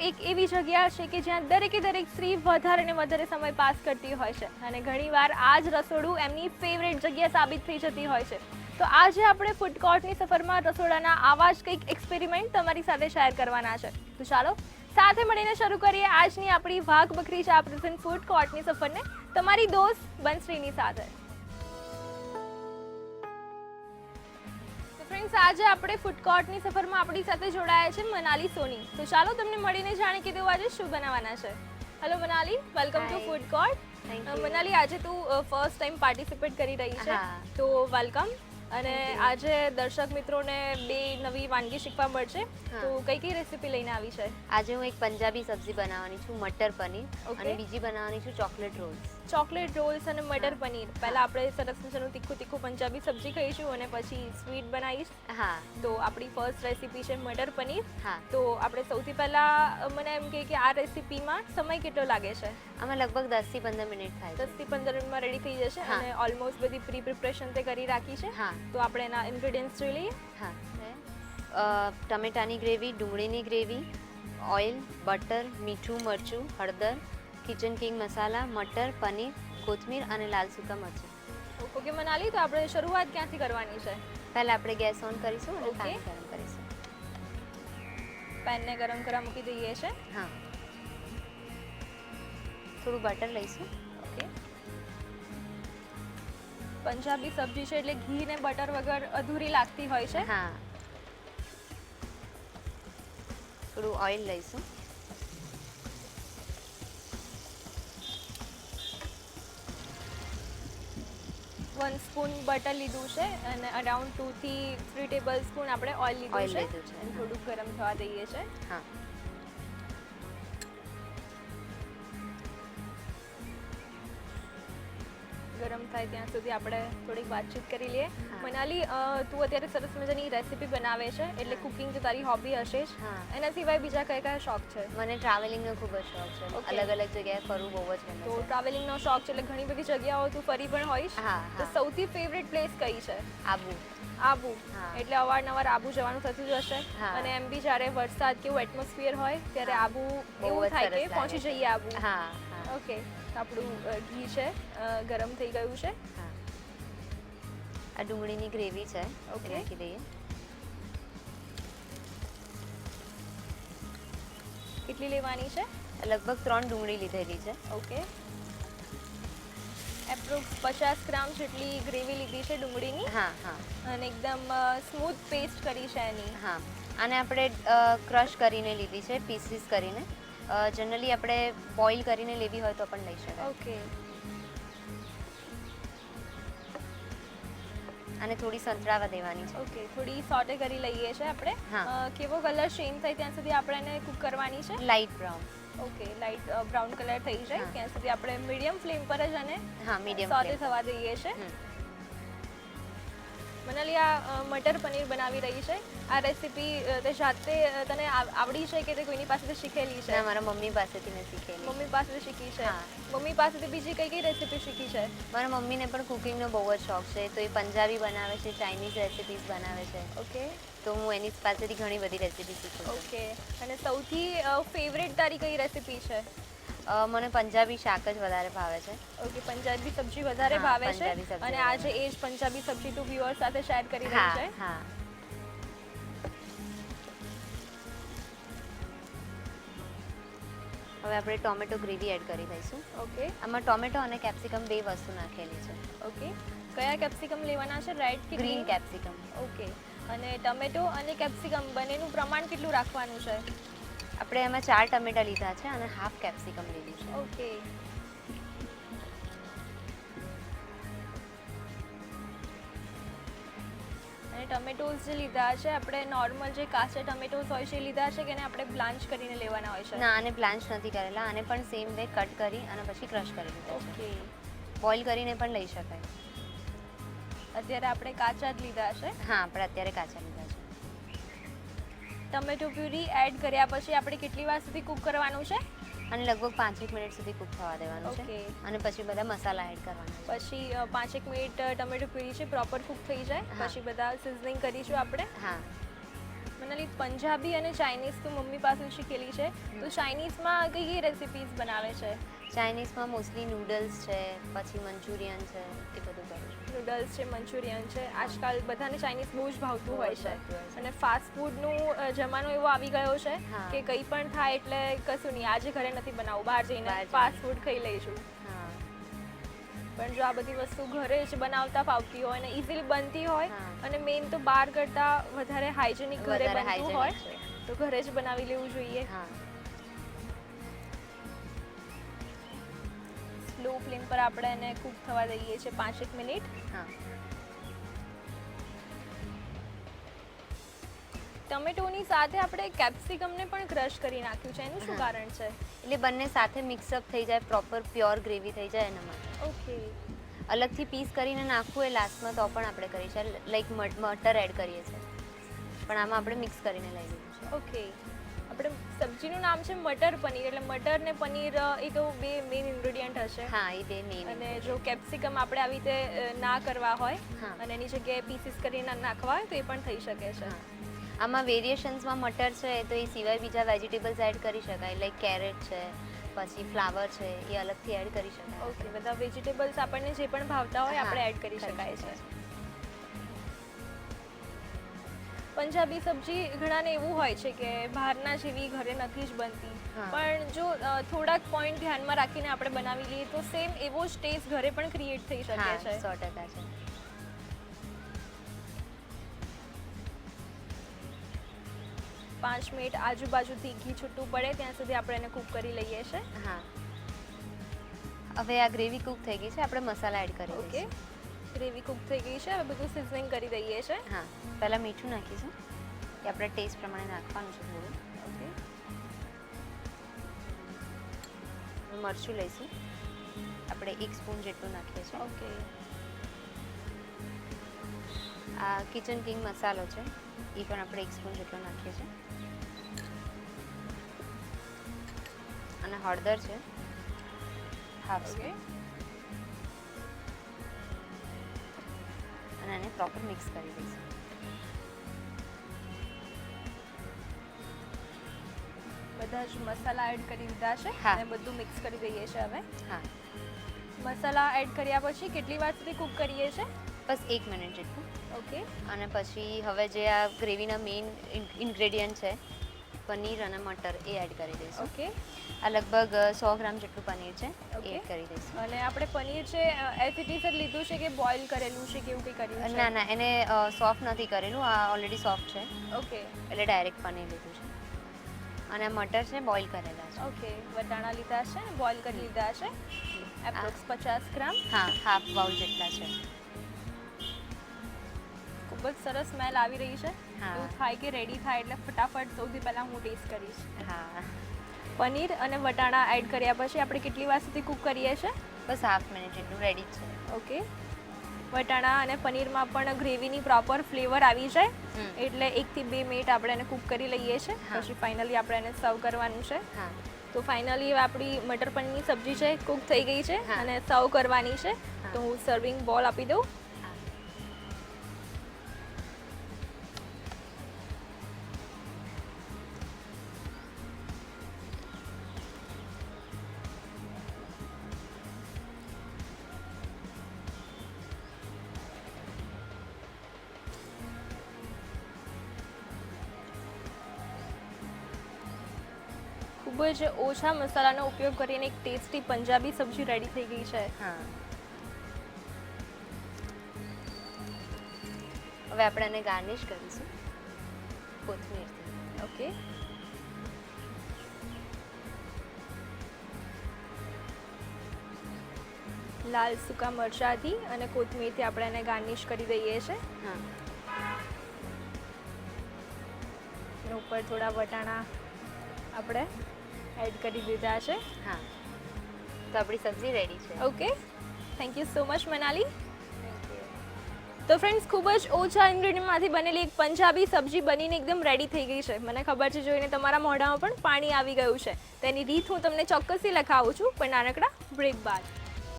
એક એવી જગ્યા છે કે જ્યાં દરેકે દરેક સ્ત્રી વધારે ને વધારે સમય પાસ કરતી હોય છે. અને ઘણીવાર આ જ રસોડું એમની ફેવરેટ જગ્યા સાબિત થઈ જતી હોય છે. તો આજે આપણે ફૂડ કોર્ટની સફરમાં રસોડાના આવા જ કંઈક એક્સપેરિમેન્ટ તમારી સાથે શેર કરવાના છે. તો ચાલો, સાથે મળીને શરૂ કરીએ આજની આપણી વાઘ બકરી ચા પ્રેઝન્ટ ફૂડ કોર્ટની સફરને. તમારી દોસ્ત બંશ્રીની સાથે. ફ્રેન્ડ્સ આજે આપણે ફૂડ કોર્ટની સફરમાં આપણી સાથે જોડાયા છે મનાલી સોની. તો ચાલો તમને મળીને જાણી કીધું આજે શું બનાવવાના છે. Hello Manali. Welcome to food court food court Manali આજે તું ફર્સ્ટ ટાઈમ પાર્ટિસિપેટ કરી રહી છે. તો વેલકમ અને આજે દર્શક મિત્રોને બે નવી વાનગી શીખવા મળશે. તો કઈ કઈ રેસીપી લઈને આવી છે? આજે હું એક પંજાબી સબ્જી બનાવવાની છું મટર પનીર. અને બીજી બનાવવાની છું ચોકલેટ રોલ્સ. ચોકલેટ રોલ્સ અને મટર પનીર. પહેલા આપણે સરસ મજાનું તીખું તીખું પંજાબી સબ્જી ખાઈશું અને પછી સ્વીટ બનાવીશ. હા. તો આપણી ફર્સ્ટ રેસીપી છે મટર પનીર. હા. તો આપણે સૌથી પહેલા મને એમ કહે કે આ રેસીપીમાં સમય કેટલો લાગે છે? આમાં લગભગ દસથી પંદર મિનિટ થાય દસથી પંદર મિનિટમાં રેડી થઈ જશે અને ઓલમોસ્ટ બધી પ્રી પ્રિપરેશન તે કરી રાખી છે. હા. તો આપણે એના ઇન્ગ્રેડિયન્ટ્સ જોઈ લઈએ. હા ટમેટાની ગ્રેવી ડુંગળીની ગ્રેવી ઓઇલ બટર મીઠું મરચું હળદર કિચન કિંગ મસાલા મટર પનીર કોથમીર અને લાલ સૂકા મરચું. ઓકે મનાલી તો આપણે શરૂઆત ક્યાંથી કરવાની છે? પહેલાં આપણે ગેસ ઓન કરીશું અને. પાણી ગરમ કરીશું. પેનને ગરમ કરવા મૂકી દઈએ છે. હા. થોડું બટર લઈશું. પંજાબી સબ્જી છે એટલે ઘી ને બટર વગર અધૂરી લાગતી હોય છે. હા. થોડું ઓઇલ લઈશું. વન સ્પૂન બટર લીધું છે અને અરાઉન્ડ ટુ થી થ્રી ટેબલ સ્પૂન આપણે ઓઇલ લીધું છે. લીધું છે, અને હા. થોડું ગરમ થવા દઈએ છે. હા. થાય ત્યાં સુધી આપણે થોડીક વાતચીત કરી લઈએ. મનાલી તું અત્યારે સરસ મજાની રેસીપી બનાવે છે એટલે કુકિંગ તો તારી હોબી હશે જ. એના સિવાય બીજા કયા કયા શોખ છે? મને ટ્રાવેલિંગનો ખૂબ જ શોખ છે. અલગ અલગ જગ્યાએ ફરવું બહુ જ ગમે તો ટ્રાવેલિંગનો શોખ છે એટલે ઘણી બધી જગ્યાઓ તું ફરી પણ હોઈશ. તો સૌથી ફેવરેટ પ્લેસ કઈ છે? આબુ. આબુ. એટલે અવારનવાર આબુ જવાનું થતું જ હશે. અને એમ બી જ્યારે વરસાદ કેવું એટમોસ્ફિયર હોય ત્યારે આબુ એવું થાય કે પહોંચી જઈએ આબુ. ઓકે આપણું ઘી છે ગરમ થઈ ગયું છે. હા. આ ડુંગળીની ગ્રેવી છે ઓકે. નાખી દઈએ. કેટલી લેવાની છે? લગભગ ત્રણ ડુંગળી લીધેલી છે. ઓકે. એપ્રોક્સ પચાસ ગ્રામ જેટલી ગ્રેવી લીધી છે ડુંગળીની. હા હા. અને એકદમ સ્મૂથ પેસ્ટ કરી છે એની. હા. અને આપણે ક્રશ કરીને લીધી છે પીસીસ કરીને. જનરલી આપણે બોઇલ કરીને લેવી હોય તો પણ લઈ શકાય. ઓકે. અને થોડી સંતરાવા દેવાની છે. ઓકે થોડી સોટે કરી લઈએ છે આપણે. કેવો કલર ચેન્જ થાય ત્યાં સુધી આપણે એને કુક કરવાની છે? Light brown okay light brown colour થઈ જાય ત્યાં સુધી આપણે મીડિયમ ફ્લેમ પર જ અને હા મીડિયમ સોટે થવા દઈએ છે. મનાલી આ મટર પનીર બનાવી રહી છે. આ રેસીપી તે જાતે તને આવડી છે કે તે કોઈની પાસેથી શીખેલી છે? મારા મમ્મી પાસેથી મેં શીખેલી. મમ્મી પાસેથી શીખી છે? મમ્મી પાસેથી બીજી કઈ કઈ રેસીપી શીખી છે? મારા મમ્મીને પણ કુકિંગનો બહુ જ શોખ છે. તો એ પંજાબી બનાવે છે ચાઇનીઝ રેસીપીઝ બનાવે છે. ઓકે. તો હું એની પાસેથી ઘણી બધી રેસીપી શીખું ઓકે. અને સૌથી ફેવરેટ તારી કઈ રેસીપી છે? મને પંજાબી શાક જ વધારે ભાવે છે. ઓકે પંજાબી સબ્જી વધારે ભાવે છે? અને આજે એ જ પંજાબી સબ્જી તું વ્યુઅર સાથે શેર કરી રહી છે? હા. હવે આપણે ટોમેટો ગ્રેવી એડ કરી દઈશું. ઓકે. આમાં ટોમેટો અને કેપ્સિકમ બે વસ્તુ નાખેલી છે. ઓકે. કયા કેપ્સિકમ લેવાના છે? રેડ કે ગ્રીન કેપ્સિકમ. ઓકે. અને ટમેટો અને કેપ્સિકમ બંનેનું પ્રમાણ કેટલું રાખવાનું છે? આપણે એમાં ચાર ટમેટા લીધા છે અને હાફ કેપ્સિકમ લીધી છે. ઓકે. અને ટમેટોઝ જે લીધા છે આપણે નોર્મલ જે કાચા ટમેટોઝ હોય છે એ લીધા છે કે એને આપણે બ્લાન્ચ કરીને લેવાના હોય છે? ના આને બ્લાન્ચ નથી કરેલા. આને પણ સેમ વે કટ કરી અને પછી ક્રશ કરી દીધા ઓકે. બોઇલ કરીને પણ લઈ શકાય. અત્યારે આપણે કાચા જ લીધા છે? હા આપણે અત્યારે કાચા લીધા છે. ટમેટો પ્યુરી એડ કર્યા પછી આપણે કેટલી વાર સુધી કૂક કરવાનું છે? અને લગભગ પાંચેક મિનિટ સુધી કૂક થવા દેવાનું છે. અને પછી બધા મસાલા એડ કરવાના પછી પાંચેક મિનિટ ટમેટો પ્યુરી છે પ્રોપર કૂક થઈ જાય. પછી બધા સિઝનિંગ કરીશું આપણે. હા. મનાલી પંજાબી અને ચાઇનીઝ તો મમ્મી પાસે શીખેલી છે. તો ચાઇનીઝમાં કઈ કઈ રેસિપીઝ બનાવે છે? ચાઇનીઝમાં મોસ્ટલી નૂડલ્સ છે પછી મંચુરિયન છે એ બધું કરું છું. નૂડલ્સ છે મંચુરિયન છે આજકાલ બધાને ચાઇનીઝ બહુ જ ભાવતું હોય છે. અને ફાસ્ટ ફૂડનું જમાનો એવો આવી ગયો છે કે કંઈ પણ થાય એટલે કશું નહીં. આજે ઘરે નથી બનાવવું બહાર જઈને ફાસ્ટ ફૂડ ખાઈ લઈશું. પણ જો આ બધી વસ્તુ ઘરે જ બનાવતા ફાવતી હોય અને ઇઝીલી બનતી હોય અને મેઇન તો બહાર કરતાં વધારે હાઇજેનિક ઘરે બનતું હોય તો ઘરે જ બનાવી લેવું જોઈએ. હા. ફ્લેમ પર આપણે એને કૂક થવા દઈએ છીએ પાંચેક મિનિટ. હા. ટમેટોની સાથે આપણે કેપ્સિકમને પણ ક્રશ કરી નાખ્યું છે. એનું શું કારણ છે? એટલે બંને સાથે મિક્સઅપ થઈ જાય પ્રોપર પ્યોર ગ્રેવી થઈ જાય એના માટે. ઓકે. અલગથી પીસ કરીને નાખવું એ લાસ્ટમાં તો પણ આપણે કરીએ છીએ. લાઈક મટર એડ કરીએ છીએ. પણ આમાં આપણે મિક્સ કરીને લઈ લીધું છે ઓકે. આપણે સબ્જીનું નામ છે મટર પનીર એટલે મટર ને પનીર એ તો બે મેઇન ઇન્ગ્રેડિયન્ટ હશે. હા એ બે મેઇન અને જો કેપ્સિકમ આપણે આવી રીતે ના કરવા હોય. અને એની જગ્યાએ પીસીસ કરીને નાખવા હોય તો એ પણ થઈ શકે છે. આમાં વેરિએશન્સમાં મટર છે તો એ સિવાય બીજા વેજીટેબલ્સ એડ કરી શકાય લાઈક કેરેટ છે પછી ફ્લાવર છે એ અલગથી એડ કરી શકાય. ઓકે બધા વેજીટેબલ્સ આપણને જે પણ ભાવતા હોય આપણે એડ કરી શકાય છે. પંજાબી સબ્જી ઘણાને એવું હોય છે કે બહારના જેવી ઘરે નથી જ બનતી. પણ જો થોડાક પોઈન્ટ ધ્યાનમાં રાખીને આપણે બનાવી લઈએ તો સેમ એવો જ ટેસ્ટ ઘરે પણ ક્રિએટ થઈ શકે છે. સો ટકા છે. પાંચ મિનિટ આજુબાજુથી ઘી છૂટું પડે ત્યાં સુધી આપણે એને કૂક કરી લઈએ છીએ. હા. હવે આ ગ્રેવી કૂક થઈ ગઈ છે આપણે મસાલા એડ કરીએ ઓકે ગ્રેવી કૂક થઈ ગઈ છે. હવે બધું સિઝનિંગ કરી દઈએ છીએ હા પહેલાં મીઠું નાખીશું. એ આપણે ટેસ્ટ પ્રમાણે નાખવાનું છે થોડું. ઓકે. મરચું લઈશું. આપણે એક સ્પૂન જેટલું નાખીએ છીએ. ઓકે. આ કિચન કિંગ મસાલો છે. એ પણ આપણે એક સ્પૂન જેટલો નાખીએ છીએ. અને હળદર છે. Half okay. અને એને પ્રોપર મિક્સ કરી દઈશું. બધા જ મસાલા એડ કરી દીધા છે. અને બધું મિક્સ કરી દઈએ છીએ હવે. હા. મસાલા એડ કર્યા પછી કેટલી વાર સુધી કૂક કરીએ છીએ બસ એક મિનિટ જેટલું. ઓકે અને પછી હવે જે આ ગ્રેવીના મેઇન ઇન્ગ્રેડિયન્ટ છે પનીર અને મટર એ એડ કરી દઈશું. ઓકે આ લગભગ સો ગ્રામ જેટલું પનીર છે. એડ કરી દઈશું. અને આપણે પનીર છે એઝ ઇટ ઇઝ લીધું છે કે બોઇલ કરેલું છે કે એવું કંઈ કર્યું ના ના એને સોફ્ટ નથી કરેલું. આ ઓલરેડી સોફ્ટ છે. ઓકે. એટલે ડાયરેક્ટ પનીર લીધું છે. અને મટર છે બોઇલ કરેલા છે. ઓકે. વટાણા લીધા છે બોઇલ કરી લીધા છે. એપ્રોક્સ પચાસ ગ્રામ. હા હાફ બાઉલ જેટલા છે. ખૂબ જ સરસ સ્મેલ આવી રહી છે. હા. એવું થાય કે રેડી થાય એટલે ફટાફટ સૌથી પહેલાં હું ટેસ્ટ કરીશ. હા. પનીર અને વટાણા એડ કર્યા પછી આપણે કેટલી વાર સુધી કૂક કરીએ છીએ? બસ હાફ મિનિટ એટલું રેડી છે. ઓકે વટાણા અને પનીરમાં પણ ગ્રેવીની પ્રોપર ફ્લેવર આવી જાય. એટલે એકથી બે મિનિટ આપણે એને કૂક કરી લઈએ છીએ. પછી ફાઇનલી આપણે એને સર્વ કરવાનું છે. હા. તો ફાઇનલી આપણી મટર પનીરની સબ્જી છે કૂક થઈ ગઈ છે અને સર્વ કરવાની છે. તો હું સર્વિંગ બોલ આપી દઉં. ખૂબ જ ઓછા મસાલાનો ઉપયોગ કરીને એક ટેસ્ટી પંજાબી સબ્જી રેડી થઈ ગઈ છે. હા. હવે આપણે એને ગાર્નિશ કરીશું. કોથમીરથી ઓકે. લાલ સૂકા મરચાંથી અને કોથમીરથી આપણે એને ગાર્નિશ કરી દઈએ છીએ હા. ઉપર થોડા વટાણા આપણે એડ કરી દીધા છે. હા. તો આપણી સબ્જી રેડી છે. Okay thank you so much Manali. તો ફ્રેન્ડ્સ ખૂબ જ ઓછા ઇન્ગ્રેડિયન્ટમાંથી બનેલી એક પંજાબી સબ્જી બનીને એકદમ રેડી થઈ ગઈ છે. મને ખબર છે જોઈને તમારા મોઢામાં પણ પાણી આવી ગયું છે. તેની રીત હું તમને ચોક્કસથી લખાવું છું પણ નાનકડા બ્રેક બાદ.